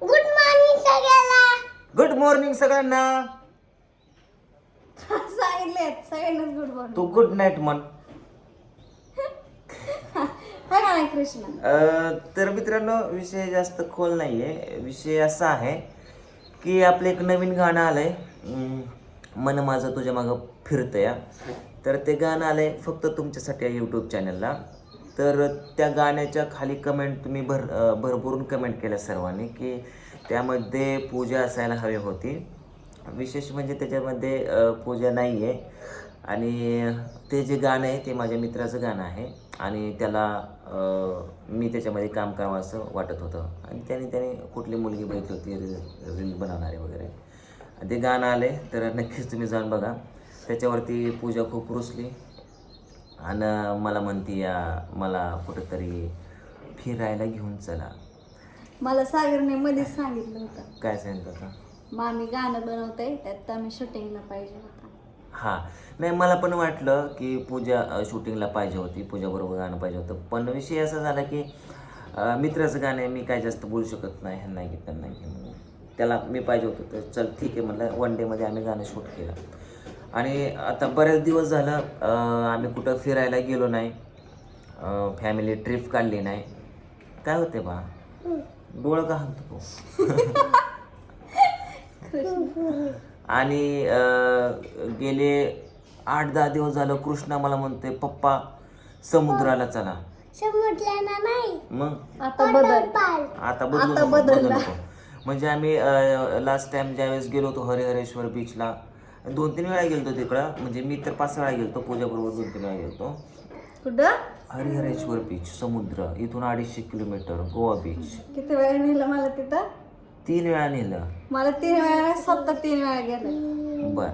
Good morning सगळ्याला. Good morning सगळ्यांना. सांगितले सगळ्यांनाच गुड मॉर्निंग तू गुड नाईट म्हण. काय नाही कृष्णा. अं, तर मित्रांनो विषय जास्त खोल नाहीये. विषय असा आहे की आपलं एक नवीन गाणं आलंय. अं, मन माझं तुझ्या मागं फिरतं या तर ते गाणं आलंय फक्त तुमच्यासाठी आहे यूट्यूब चॅनलला तर त्या गाण्याच्या खाली कमेंट तुम्ही भर भरभरून कमेंट केल्या सर्वांनी की त्यामध्ये पूजा असायला हवी होती. विशेष म्हणजे त्याच्यामध्ये पूजा नाही आहे आणि ते जे गाणं आहे ते माझ्या मित्राचं गाणं आहे. आणि त्याला मी त्याच्यामध्ये काम करावं असं वाटत होतं. आणि त्याने त्याने कुठली मुलगी बघितली होती रील रील बनवणारे वगैरे. ते गाणं आले तर नक्कीच तुम्ही जाऊन बघा. त्याच्यावरती पूजा खूप रुसली. आणि मला म्हणती या मला कुठंतरी फिरायला घेऊन चला. मला सागरने मध्येच सांगितलं होतं. काय सांगितलं होतं? मामी गाणं बनवते त्यात आम्ही शूटिंगला पाहिजे होता. हां. नाही मला पण वाटलं की पूजा शूटिंगला पाहिजे होती पूजाबरोबर गाणं पाहिजे होतं. पण विषय असा झाला की अ, मित्राचं गाणं आहे मी काय जास्त बोलू शकत नाही ह्यांना की त्यांना की म्हणून त्याला मी पाहिजे होतं तर चल ठीक आहे म्हणलं वन डेमध्ये आम्ही गाणं शूट केलं. आणि आता बरेच दिवस झालं अ, आम्ही कुठं फिरायला गेलो नाही. फॅमिली ट्रिप काढली नाही. काय होते बा? डोळं का हाणतो तू? आणि गेले आठ दहा दिवस झालं कृष्णा मला म्हणतोय पप्पा समुद्राला चला. समुद्राला नाही. मग? आता बदल. आता बदलू. म्हणजे आम्ही लास्ट टाइम ज्यावेळेस गेलो होतो हरिहरेश्वर बीचला दोन तीन वेळा गेलतो तिकडं. म्हणजे मी तर पाच वेळा गेलतो पूजाबरोबर दोन तीन वेळा गेलतो. कुठं? हरिहरेश्वर बीच समुद्र. इथून अडीचशे किलोमीटर गोवा बीच किती वेळ नेलं मला तिथं? तीन वेळा नेलं. मला तीन वेळा नाही, स्वतः तीन वेळा गेलं. बर.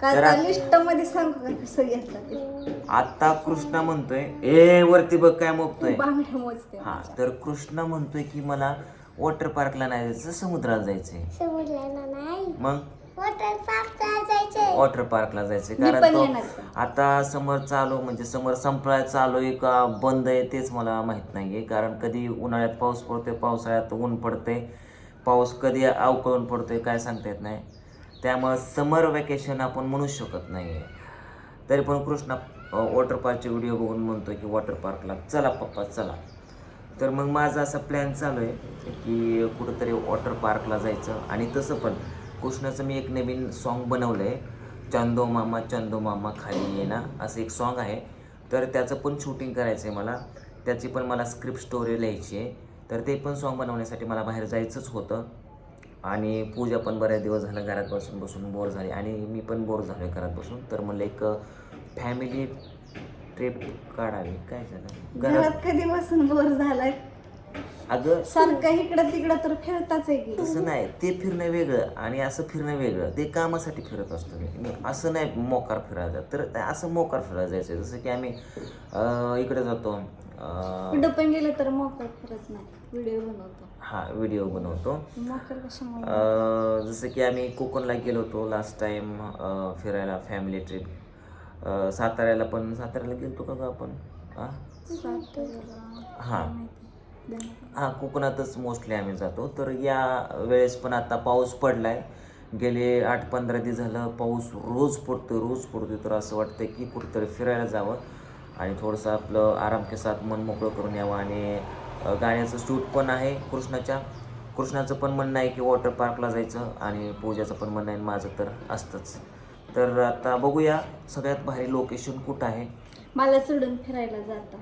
काय त्या लिस्टमध्ये सांगू का कसं घेतलं ते? आता कृष्णा म्हणतोय ए वरती बघ काय मोपतोय. बांगड्या मोजते. हा तर कृष्णा म्हणतोय की मला वॉटर पार्कला नाही जायचं समुद्राला जायचंय. समुद्राला नाही. मग? वॉटर पार्कला जायचंय. वॉटर पार्कला जायचंय. मी कारण पण तो येणार? आता समर चालू म्हणजे समर संपलाय चालू आहे का बंद आहे तेच मला माहीत नाहीये. कारण कधी उन्हाळ्यात पाऊस पडतोय पावसाळ्यात ऊन पडते पाऊस कधी अवकळून पडतोय काय सांगता येत नाही. त्यामुळं समर वॅकेशन आपण म्हणू शकत नाही तरी पण कृष्णा वॉटर पार्कचे व्हिडिओ बघून म्हणतोय की वॉटर पार्कला चला पप्पा चला. तर मग माझा असा प्लॅन चालू आहे की कुठंतरी वॉटर पार्कला जायचं. आणि तसं पण कृष्णाचं मी एक नवीन सॉन्ग बनवलं आहे चंदो मामा चंदो मामा खाली ये ना असं एक सॉन्ग आहे. तर त्याचं पण शूटिंग करायचं आहे मला. त्याची पण मला स्क्रिप्ट स्टोरी लिहायची आहे. तर ते पण सॉन्ग बनवण्यासाठी मला बाहेर जायचंच होतं. आणि पूजा पण बऱ्याच दिवस झालं घरात बसून बसून बोर झाली. आणि मी पण बोर झालो घरात बसून. तर म्हणलं एक फॅमिली ट्रिप काढावी. काय झालं? घरात घरात कधी बसून बोर झालाय? अगं सारखं इकडं तिकडं तर फिरताच आहे की. तसं नाही ते फिरणं वेगळं आणि असं फिरणं वेगळं. ते कामासाठी फिरत असतो मी. मी असं नाही मोकार फिरायला जात तर ते असं मोकार फिरायला जायचं जसं की आम्ही अं, इकडे जातो. अं, कुठं पण गेलं तर मोकळ फिरत नाही. व्हिडिओ बनवतो. हा व्हिडिओ बनवतो. मोकळ कशामुळे? अं, जसं की आम्ही कोकणला गेलो होतो लास्ट टाइम फिरायला फॅमिली ट्रिप साताऱ्याला पण साताऱ्याला गेलतो का ग आपण? हां. हां हां कोकणातच मोस्टली आम्ही जातो. तर या वेळेस पण आता पाऊस पडलाय. गेले आठ पंधरा दिवस झालं पाऊस रोज पडतोय रोज पडतोय. तर असं वाटतंय की कुठेतरी फिरायला जावं आणि थोडंसं आपलं आराम के साथ मन मोकळं करून यावं. आणि गाण्याचं शूट पण आहे कृष्णाच्या. कृष्णाचं पण म्हणणं आहे की वॉटर पार्कला जायचं आणि पूजाचं पण म्हणणं आहे माझं तर असतंच. तर आता बघूया सगळ्यात भारी लोकेशन कुठं आहे? मला सोडून फिरायला जातं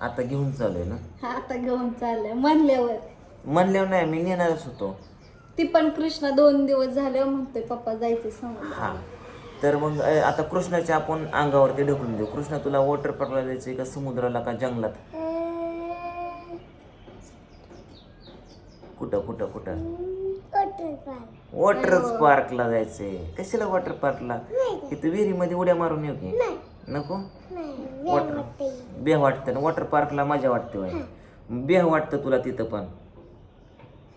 आता घेऊन चालू आहे ना? हा आता घेऊन चाललंय. म्हणल्यावर. म्हणल्यावर नाही मी नेणारच होतो. ती पण कृष्णा दोन दिवस झाले म्हणतोय पप्पा जायचे हा. तर मग अ, आता कृष्णाच्या आपण अंगावरती ढकलून देऊ. कृष्णा तुला वॉटर पार्कला जायचंय का समुद्राला का जंगलात? कुठं कुठं कुठं? वॉटर पार्क वॉटर पार्कला जायचंय. कशाला वॉटर पार्कला इथं विहिरीमध्ये उड्या मारून येऊ की? नको? वॉटर बेह वाटतं. ना वॉटर पार्कला मजा वाटते बाई. बेह वाटतं तुला तिथं पण.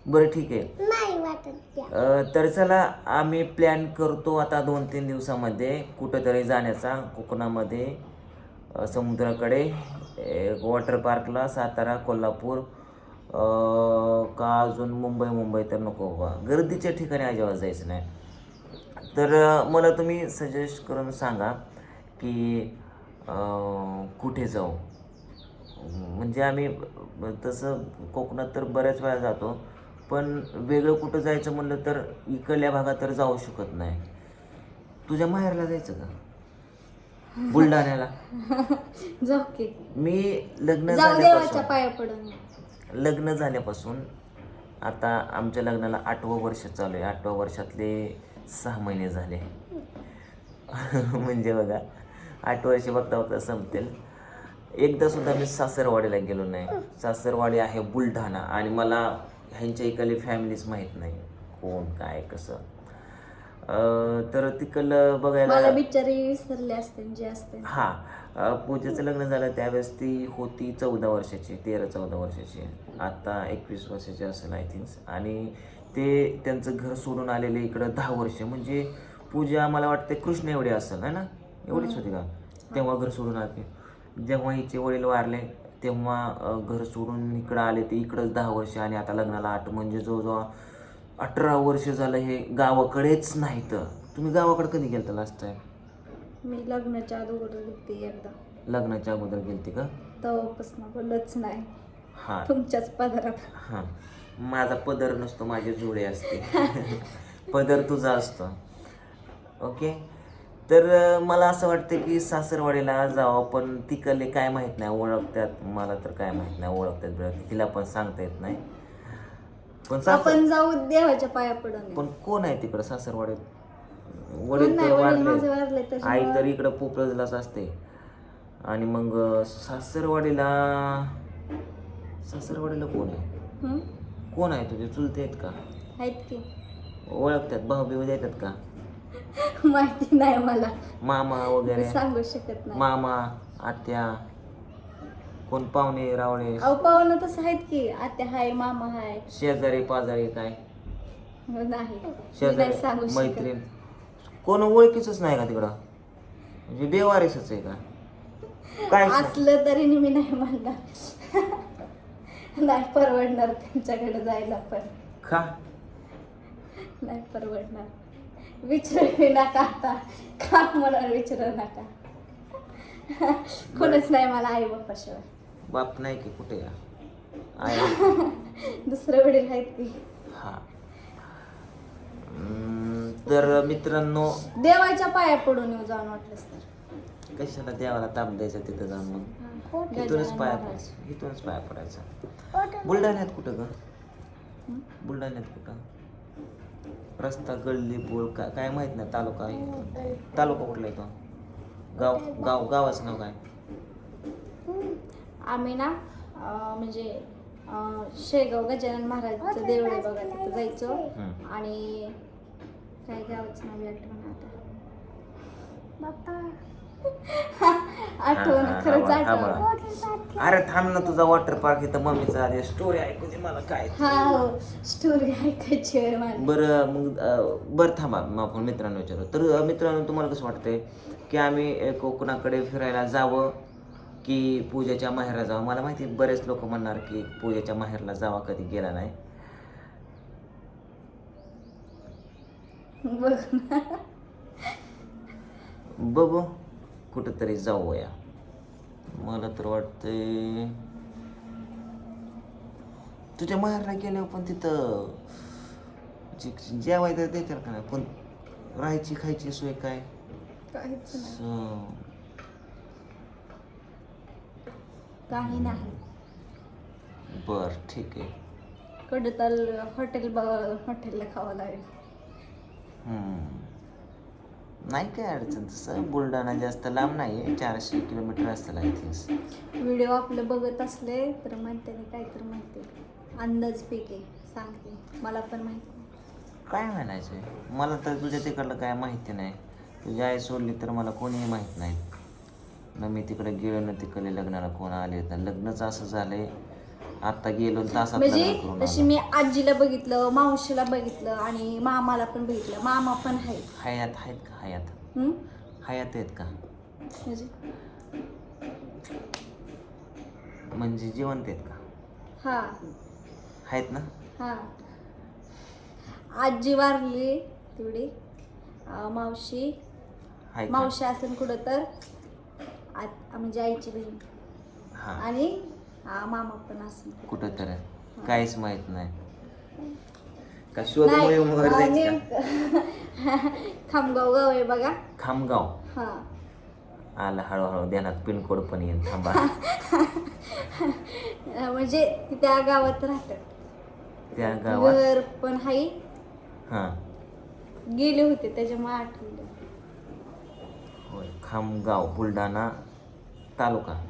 बरं ठीक आहे. नाही वाटत त्या अ, तर चला आम्ही प्लॅन करतो आता दोन तीन दिवसामध्ये कुठंतरी जाण्याचा कोकणामध्ये अ, समुद्राकडे. वॉटर पार्कला सातारा कोल्हापूर. अं, का अजून मुंबई मुंबई तर नको बाबा. गर्दीच्या ठिकाणी अजिबात जायचं नाही. तर अं, मला तुम्ही सजेस्ट करून सांगा की कुठे जाऊ? म्हणजे आम्ही तसं कोकणात तर बऱ्याच वेळा जातो पण वेगळं कुठं जायचं म्हणलं तर इकडल्या भागात तर जाऊ शकत नाही. तुझ्या माहेरला जायचं का? बुलढाण्याला? जाऊ की. मी लग्न झाल्यापासून लग्न झाल्यापासून आता आमच्या लग्नाला आठवं वर्ष चालू आहे. आठव्या वर्षातले सहा महिने झाले. म्हणजे बघा आठ वर्ष बघता बघता संपतील. एकदा सुद्धा मी सासरवाडीला गेलो नाही. सासरवाडी आहे बुलढाणा आणि मला ह्यांच्या इकडली फॅमिलीच माहीत नाही. कोण काय कसं? तर तिकडलं मला बघायला बिचारी विसरले असते जे असते. हा पूजेचं लग्न झालं त्यावेळेस ती होती चौदा वर्षाची तेरा चौदा वर्षाची. आता एकवीस वर्षाची असेल आय थिंक आणि ते त्यांचं घर सोडून आलेले इकडं दहा वर्ष. म्हणजे पूजा मला वाटते कृष्ण एवढी असेल है ना? एवढीच होती का? तेव्हा घर सोडून आले. जेव्हा हिचे वडील वारले तेव्हा घर सोडून इकडं आले ते इकडंच दहा वर्ष आणि आता लग्नाला आठ म्हणजे जवळजवळ अठरा वर्ष झालं हे गावाकडेच नाही तर. तुम्ही गावाकडे कधी गेलता लास्ट टाइम मी लग्नाच्या अगोदर गेलते एकदा. लग्नाच्या अगोदर गेलती का? तेव्हापासून बोलच नाही. हा. तुमच्याच पदरात. हा. माझा पदर नसतो माझे जोडे असते. पदर तुझा असतो. ओके? तर मला असं वाटतं की सासरवाडीला जावं पण तिकडले काय माहीत नाही ओळखतात. मला तर काय माहीत नाही ओळखतात बिळखतात. तिला पण सांगता येत नाही. पण सासर आपण जाऊ देवाच्या पाया पडून. पण कोण आहे तिकडं सासरवाडीत? कोण वडील नाही तर वडील माझे वारले वारले आई तर इकडं पोपळजलाच असते. आणि मग अं, सासरवाडीला सासरवाडीला कोण आहे? हं? कोण आहे तुझे? चुलते आहेत का? आहेत की. ओळखतात भाऊ बिऊ देतात का? माहिती नाही मला. मामा वगैरे. सांगू शकत नाही. मामा आत्या कोण पाहुणे रावळे? अहो पाहुणं तसं आहेत की आत्या हाय मामा हाय. शेजारी पाजारी काय? नाही. मी नाही शेजारी सांगू शकत. मैत्रीण. कोण ओळखीच नाही का तिकडं? म्हणजे बेवारीसच आहे का? काय असलं तरी मी नाही म्हणणार. नाही परवडणार त्यांच्याकडे जायला पण. खा नाही परवडणार. विचारू नका आता. का मला विचारू नका? कोणच नाही मला आई बाप्पाशिवाय बाप नाही की कुठे या? दुसरे वडील आहेत की हा. तर मित्रांनो देवाच्या पाया पडून येऊ जाऊन वाटलंच तर. कशाला देवाला ताप द्यायचा तिथं जाऊन मग? इथूनच पाया. पडायचं. इथूनच पाया पडायचं. बुलढाण्यात कुठं ग? बुलढाण्यात कुठं? रस्ता गल्ली बोल काय काय माहीत नाही तालुका आहे. तालुका. कुठला आहे तो? गाव गाव गावाचं नाव काय? आम्ही ना अं, म्हणजे अं, शेगाव गजानन महाराजचं देऊळ आहे बघा तिथं जायचो. हम्म. आणि काय गावाचं नाव आठवण आता. बाप्पा. आठवण खरंच आठवण. बरं. अरे थांब ना तुझा वॉटर पार्क इथं मम्मीचा आधी स्टोरी ऐकू दे मला काय हा हो. स्टोरी ऐकायची मला. बरं मग अं, बरं थांबा. मग आपण मित्रांनो विचारू. तर अं, मित्रांनो तुम्हाला कसं वाटतंय की आम्ही अं, कोकणाकडे फिरायला जावं की पूजेच्या माहेरला जावं? मला माहिती आहे, बरेच लोक म्हणणार की पूजेच्या माहेरला जावा कधी गेला नाही. बघ ना. बघू. कुठंतरी जाऊया. मला तर वाटतंय तुझ्या माहेरला गेल्यावर पण तिथं जे- जेवायचं देतात का नाही पण राहायची खायची सोय काय? काहीच नाही. काही नाही. बर ठीक आहे. कडताल हॉटेल हॉटेलला खावं लागेल. हम्म. नाही काय अडचण तसं. बुलढाणा जास्त लांब नाही आहे चारशे किलोमीटर असेल आय थिंक व्हिडिओ आपले बघत असले तर म्हणते मी काय तर म्हणते अंदाज पिके सांगते. मला पण माहिती. काय म्हणायचं आहे मला तर तुझ्या तिकडलं काय माहिती नाही. तुझी आई सोडली तर मला कोणीही माहीत नाही. ना मी तिकडे गेलो ना तिकडे लग्नाला कोण आले. तर लग्नच असं झालंय. आता गेलो तासात म्हणजे तशी. मी आजीला बघितलं मावशीला बघितलं आणि मामाला पण बघितलं. मामा पण आहे हयात आहेत का? हयात? हयात आहेत का? म्हणजे? म्हणजे जिवंत आहेत का? हा. आहेत ना? हा. आजी वारली तेवढी. अं, मावशी. का? मावशी असेल कुठं तर. आ- म्हणजे आईची बहीण. हा. आणि हा, मामा पण असेल. कुठं तर काहीच माहीत नाही. का शोध नाही मोहीम वगैरे अं, जायचं का? नेमकं खामगाव गाव आहे बघा. खामगाव? हा. आलं हळूहळू ध्यानात पिनकोड पण येईल. थांबा. अं, म्हणजे ती त्या गावात राहतात. त्या गावात? घर पण हाई हा. गेले होते त्याच्यामुळे आठवलं. होय खामगाव बुलढाणा तालुका.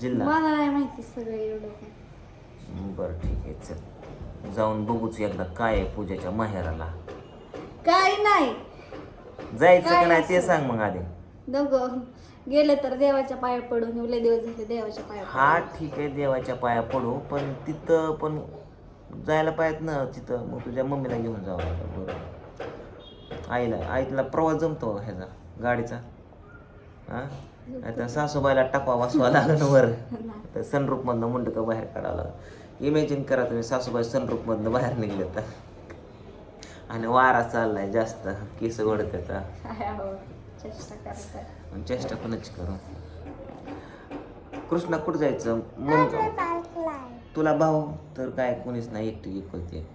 जिल्हा. मला नाही माहिती सगळं एवढं पण. बरं ठीक आहे चल. जाऊन बघूच एकदा काय आहे पूजेच्या माहेराला. काय नाही. जायचं काय का नाही ते? सांग मग आधी. दोघं गेलं तर देवाच्या पाया पडून एवढे दिवस झाले देवाच्या पाया हा ठीक आहे देवाच्या पाया पडू पण तिथं पण जायला पाहिजेत ना तिथं मग तुझ्या मम्मीला घेऊन जावं लागलं बरं आईला आईला प्रवास जमतो ह्याचा गाडीचा. हा? आता सासूबाईला टाकवा वाचवा लागलं वर. तर सनरूपमधनं मुंडकं बाहेर काढावं लागलं. इमॅजिन करा तुम्ही सासूबाई सनरूपमधनं बाहेर निघले तर आणि वारा चाललाय जास्त. केस ओढतात. काय आहो, चेष्टा कोणाची करू? कृष्णा कुठं जायचं? मग तुला भाऊ? तर काय कोणीच नाही एकटी एकुलती एक.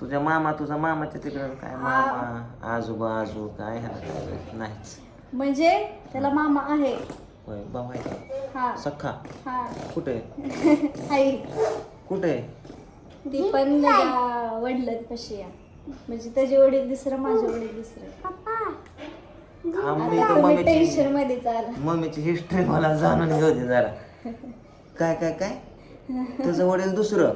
तुझ्या मामा तुझा मामाच्या तिकडं काय? मामा आजोबा आजू काय ह्याला काय? नाहीच. म्हणजे? त्याला मामा आहे. होय भाऊ आहे का? हा. सख्खा? हा. कुठे? आई. कुठे? ती पण त्याच्या वडिलांपाशी आहे. म्हणजे त्याचे वडील दुसरं माझे वडील दुसरं. थांब मी आता तर तुम्ही मम्मीची टेन्शनमध्ये चाला मम्मीची हिस्ट्री मला जाणून घेऊ दे जरा. काय काय काय? तुझं वडील दुसरं?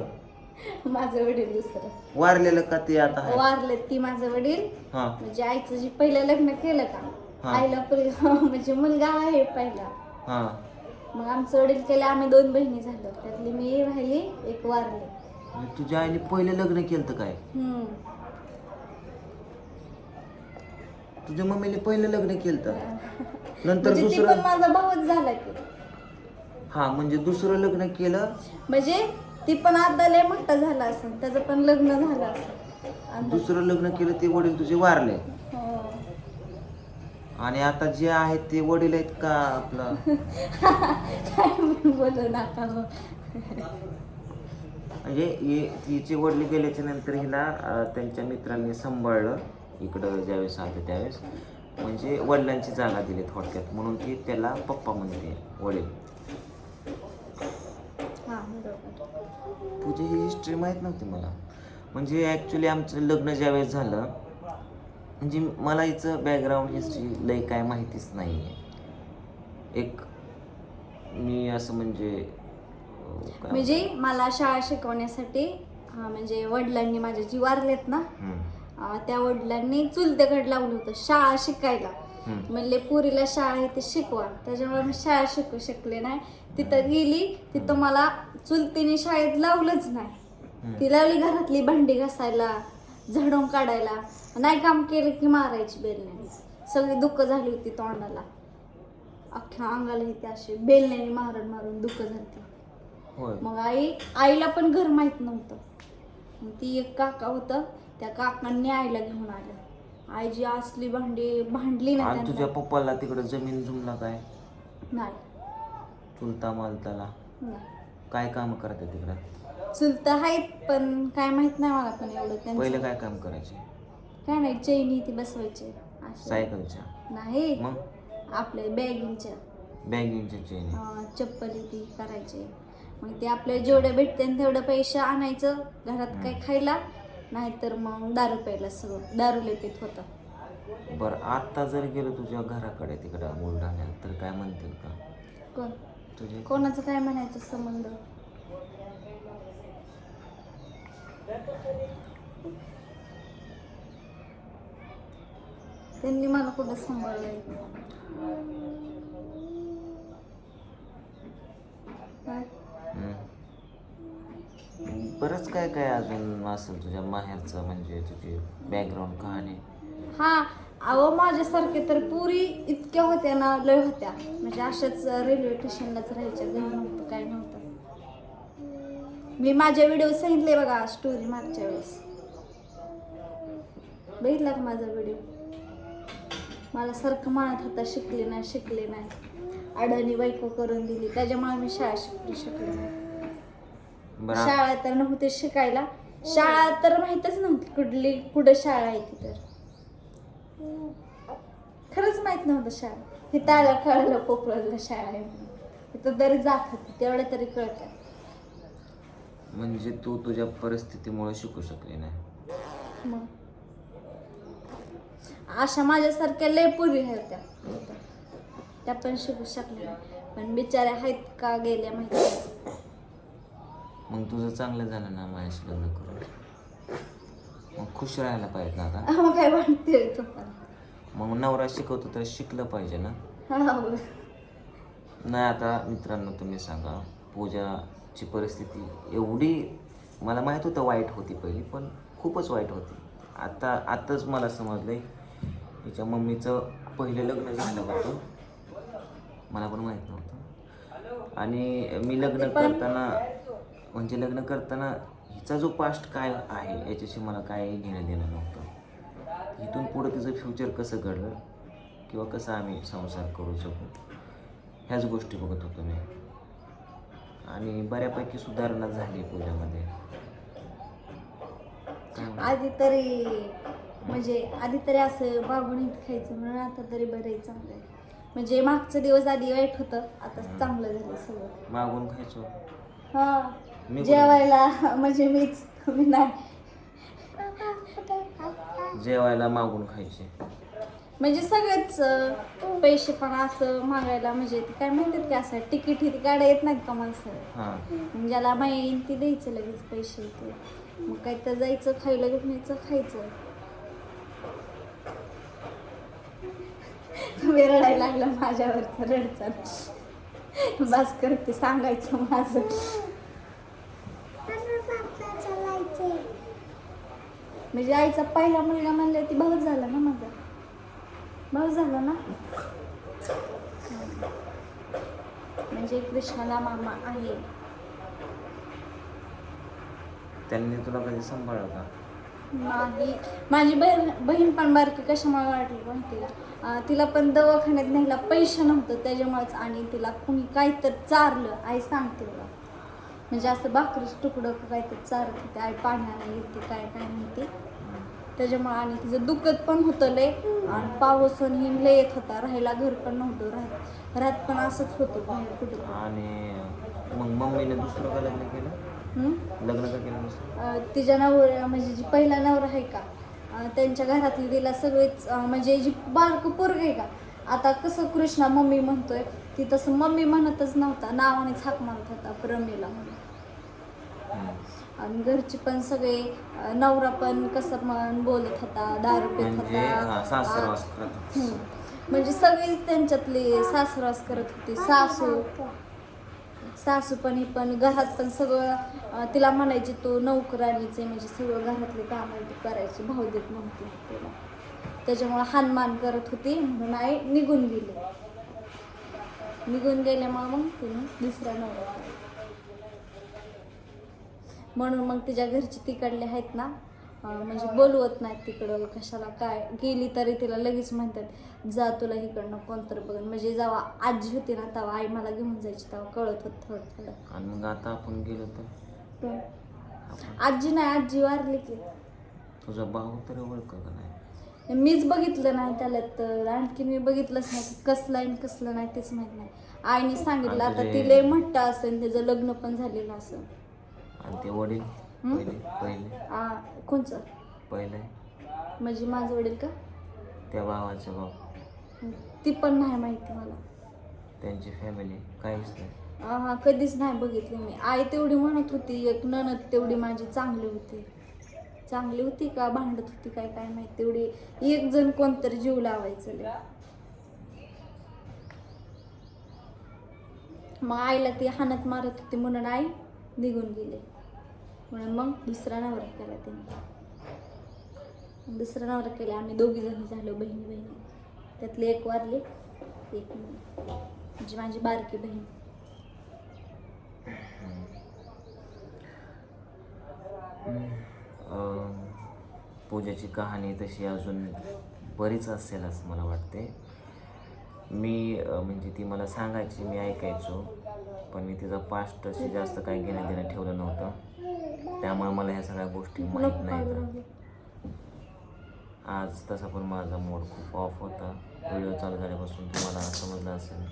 माझं वडील दुसरं. वारलेलं का ते आता आहे? वारले ती माझं वडील. हा. म्हणजे आईचं जे पहिलं लग्न केलं का. आईला म्हणजे मुलगा आहे पहिला. हा. मग आमचं वडील केलं आम्ही दोन बहिणी झालो. त्यातली मी राहिली एक वारले. तुझ्या आईने पहिले लग्न केलं काय? हम्म. तुझ्या मम्मीने पहिलं लग्न केलं नंतर म्हणजे ती पण दुसरं माझा भाऊच झाला की. हा म्हणजे दुसरं लग्न केलं? म्हणजे ती पण आता लय मोठा झाला असेल त्याचं पण लग्न झालं असेल. आणि- दुसरं लग्न केलं ते वडील तुझे वारले. आणि आता जे आहेत ते वडील आहेत का आपलं? काय बोलू नका हो. म्हणजे हे- हिचे वडील गेल्याच्यानंतर हिला अं, त्यांच्या मित्रांनी सांभाळलं. इकडं ज्यावेळेस आलं त्यावेळेस. म्हणजे वडिलांची जागा दिली थोडक्यात. म्हणून ती त्याला पप्पा म्हणते वडील. हा बरोबर. तुझी ही हिस्ट्री माहीत नव्हती मला. म्हणजे ॲक्च्युली आमचं लग्न ज्यावेळेस झालं म्हणजे मला हिचं बॅकग्राऊंड हिस्ट्री लय काय माहितीच नाही आहे एक मी असं म्हणजे म्हणजे मला शाळा शिकवण्यासाठी म्हणजे वडिलांनी माझ्या जी वारलेत ना त्या वडिलांनी चुलतेकडे लावलं होतं शाळा शिकायला. म्हणले पुरीला शाळा इथे शिकवा. त्याच्यामुळे मी शाळा शिकू शकले नाही. तिथं गेली तिथं मला चुलतीने शाळेत लावलंच नाही. ती लावली घरातली भांडी घासायला. झाडून काढायला. नाही काम केलं की मारायची बेलण्याने. सगळी दुःख झाली होती तोंडाला. अख्ख्या अंगाला इथे असे बेलण्याने मारून मारून दुःख झाली मग आई आईला पण घर माहीत नव्हतं. मग ती एक काका होतं त्या काकांनी आईला घेऊन आलं. आई जी असली भांडी भांडली ना आणि तुझ्या पप्पाला तिकडे जमीन जुमला काय? नाही. चुलता मालताला. नाही. काय काम करते तिकडं? चुलत आहेत पण काय माहीत नाही मला पण एवढं पहिलं त्यांचं काय काम करायचे? काय नाही चैनी ती बसवायचे. अशे. सायकलच्या. नाही. मग? आपल्या बॅगिंगच्या. बँकिंगच्या चेन. अं, चप्पली ती करायचे. मग ते आपल्या जेवढं भेटते तेवढं पैसे आणायचं घरात काही खायला? नाहीतर मग दारू प्यायला सगळं. दारू पित होतं बरं आता जर गेलो तुझ्या घराकडे तिकडं बुलढाण्यात तर काय म्हणतील का? कोण? तुझे कोणाचं काय म्हणायचं संबंध? त्यांनी मला कुठं? हम्म. बरंच काय काय अजून असेल तुझ्या माहेरचं म्हणजे तुझी बॅकग्राऊंड कहाणी हा अहो माझ्यासारखे तर पुरी इतक्या होत्या ना लय होत्या म्हणजे अशाच रेल्वे स्टेशनलाच राहायच्या घरी नव्हतं काय नव्हतं मी माझ्या व्हिडिओ सांगितले बघा स्टोरी मागच्या वेळेस. बघितला का माझा व्हिडिओ मला सारखं म्हणत होता शिकले नाही शिकले नाही. अडाणी बायको करून दिली त्याच्यामुळे मी शाळा शिकू शकले नाही. बरं. शाळा तर नव्हते शिकायला. शाळा तर माहीतच नव्हती कुठली कुठं शाळा आहे ती तर. खरंच माहीत नव्हतं शाळा. हे त्याला कळलं पोपळला शाळा आहे म्हणून. तिथं तरी जात होती तेवढं तरी कळतं. म्हणजे तू तुझ्या परिस्थितीमुळे शिकू शकली नाही. मग? अशा माझ्यासारख्या लय पुरी आहेत त्या. त्या पण शिकू शकल्या नाही. पण बिचाऱ्या आहेत का गेल्या माहिती नाही. मग तुझं चांगलं झालं ना माझ्याशी लग्न करून? मग खुश राहायला पाहिजे ना आता. मग काय वाटते तुम्हाला? मग नवरा शिकवतो तर शिकलं पाहिजे ना. हा. नाही आता मित्रांनो तुम्ही सांगा पूजाची परिस्थिती एवढी मला माहीत होतं वाईट होती पहिली पण खूपच वाईट होती. आता आताच मला समजलं तिच्या मम्मीचं पहिले लग्न झालं होतं. मला पण माहीत नव्हतं. आणि मी लग्न करताना म्हणजे लग्न करताना हिचा जो पास्ट काय आहे याच्याशी मला काही घेणं देणं नव्हतं. इथून पुढं तिचं फ्युचर कसं घडलं किंवा कसं आम्ही संसार करू शकू ह्याच गोष्टी बघत होतो मी. आणि बऱ्यापैकी सुधारणा झाली म्हणते? आधी तरी म्हणजे आधी तरी असं बाबून खायचं म्हणून आता तरी बरं चांगलं आहे. म्हणजे मागचा दिवस आधी वाईट होतं आता चांगलं झालं सगळं. मागून खायचो. हा. जेवायला म्हणजे मीच मी नाही. जेवायला मागून खायचे. म्हणजे सगळेच पैसे पण असं मागायला म्हणजे ते काय म्हणतात की असं तिकीट ही काढा येत नाहीत का माणसं? हां. मग ज्याला माहिती येईन ती द्यायचं लगेच पैसे ते मग काय तर जायचं खायला घेऊन खायचं. तुम्ही रडायला लागलं माझ्यावरचं रडचं बस करते सांगायचं माझं. म्हणजे आईचा पहिला मुलगा म्हणलं ती भाऊ झाला ना माझा. भाऊ झाला ना म्हणजे कृष्णाला मामा आहे त्यांनी तुला कधी सांभाळलं का नाही माझी बहीण बहीण पण बारकी कशामुळे वाटली माहिती का तिला पण दवाखान्यात न्यायला पैसे नव्हतं त्याच्यामुळेच आणि तिला कुणी काय तर चारलं. आई सांगते मला म्हणजे असं भाकरीच तुकडं का काय तर चारत होते. आई पाण्याला येते काय काय माहिती त्याच्यामुळे आणि तिचं दुखत पण होतं लय. आणि पाऊस आणि लय येत होता. राहायला घर पण नव्हतं. राहत राहत पण असंच होतं बाहेर कुठं. आणि मग मम्मीने दुसरं का लग्न केलं? लग्न का केलं दुसरं? तिच्या नवऱ्या म्हणजे जी पहिला नवरा आहे का त्यांच्या घरातली तिला सगळेच म्हणजे जी बारक पोरग आहे का आता कसं कृष्णा मम्मी म्हणतोय ती तसं मम्मी म्हणतच नव्हता. नावानेच हाक मारत होता प्रमेला म्हणून. आणि घरचे पण सगळे नवरा पण कसं म्हण बोलत होता दारू पित म्हणजे होता. हम्म. म्हणजे सगळीच त्यांच्यातली सासरवास करत होती. सासू सासू पण ही पण घरात पण सगळं अं, तिला म्हणायची तो नोकरानीच म्हणजे सगळं घरातले काम करायची भाऊ देत नव्हती तिला. त्याच्यामुळे हानमान करत होती म्हणून आई निघून गेली. निघून गेल्यामुळे मग तिने दुसरा नवरा केला. म्हणून मग तिच्या घरचे तिकडले आहेत ना म्हणजे बोलवत नाहीत तिकडं कशाला काय गेली तरी तिला लगेच म्हणतात जा तुला इकडनं कोणतरी बघ म्हणजे जेव्हा आजी होती ना तेव्हा आई मला घेऊन जायची तेव्हा कळत होत थोडं थोडं. आणि मग आता आपण गेलो तर? आजी नाही आजी वारली की. तुझा भाऊ तर ओळख का नाही? मीच बघितलं नाही त्याला तर आणखी मी बघितलंच नाही कसलं आणि कसलं नाही तेच माहीत नाही. आईने सांगितलं आता आणि ती लय म्हट्ट असेल त्याचं लग्न पण झालेलं असेल. आणि ते वडील? पहिले पहिले. आ, कोणचं? पहिले. म्हणजे माझं वडील का? त्या भावाचा भाऊ. ती पण नाही माहिती मला. त्यांची फॅमिली काहीच नाही. हा कधीच नाही बघितली मी. आई तेवढी म्हणत होती एक ननद तेवढी माझी चांगली होती. चांगली होती का भांडत होती काय काय माहिती. तेवढी एक जण कोणतरी जीव लावायचं लय. मग आईला ती हाणत मारत होती म्हणून आई निघून गेले. म्हणून मग दुसरा नवरा केला त्याने दुसरा नवरा केला. आम्ही दोघी जणी झालो बहिणी बहिणी. त्यातली एक वारली एक म्हणजे माझी बारकी बहीण. पूजेची कहाणी तशी अजून बरीच असेल असं मला वाटते. मी म्हणजे ती मला सांगायची मी ऐकायचो. पण मी तिचा पास्ट अशी जास्त काही घेणं देणं ठेवलं नव्हतं. त्यामुळे मला ह्या सगळ्या गोष्टी माहीत नाहीत. आज तसा पण माझा मूड खूप ऑफ होता. व्हिडिओ चालू झाल्यापासून तुम्हाला समजलं असेल.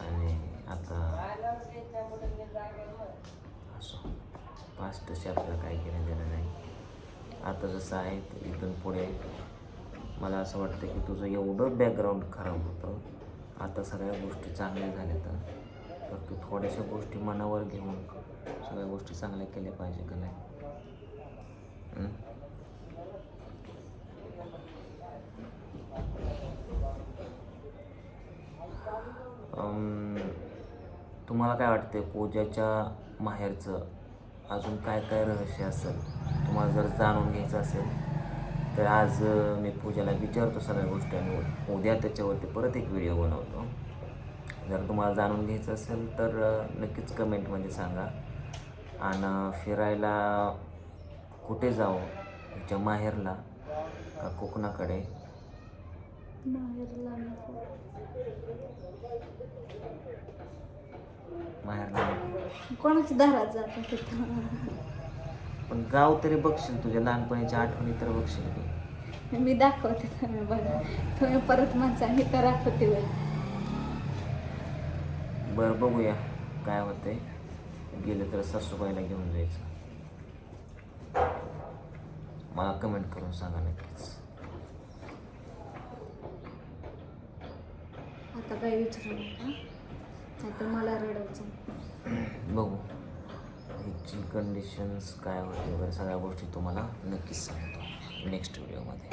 आणि आता असो पास्टशी आपल्याला काही घेणं देणं नाही. आता जसं आहे इथून पुढे मला असं वाटतं की तुझं एवढं बॅकग्राऊंड खराब होतं. आता सगळ्या गोष्टी चांगल्या झाल्या तर. तर थोड्याशा गोष्टी मनावर घेऊन सगळ्या गोष्टी चांगल्या केल्या पाहिजे का नाही? तुम्हाला काय वाटते पूजाच्या माहेरचं अजून काय काय रहस्य असेल? तुम्हाला जर जाणून घ्यायचं असेल तर आज मी पूजाला विचारतो सगळ्या गोष्टी आणि उद्या त्याच्यावरती परत एक व्हिडिओ बनवतो. जर तुम्हाला जाणून घ्यायचं असेल तर नक्कीच कमेंटमध्ये सांगा. आणि फिरायला कुठे जाऊ? हिच्या माहेरला का कोकणाकडे? माहेरला नको. दारात जातो तिथं? पण गाव तरी बघशील तुझ्या लहानपणीच्या आठवणी तर बघशील मी दाखवते तुम्ही बघा. तुम्ही परत माणसाने तर दाखवते बरं बघूया काय होतंय. गेलं तर सासूबाईला घेऊन जायचं. मला कमेंट करून सांगा नक्कीच. आता काय विचारू नका. मला रडवचं बघू. ह्याची कंडिशन्स काय होते वगैरे सगळ्या गोष्टी तुम्हाला नक्कीच सांगतो. नेक्स्ट व्हिडिओमध्ये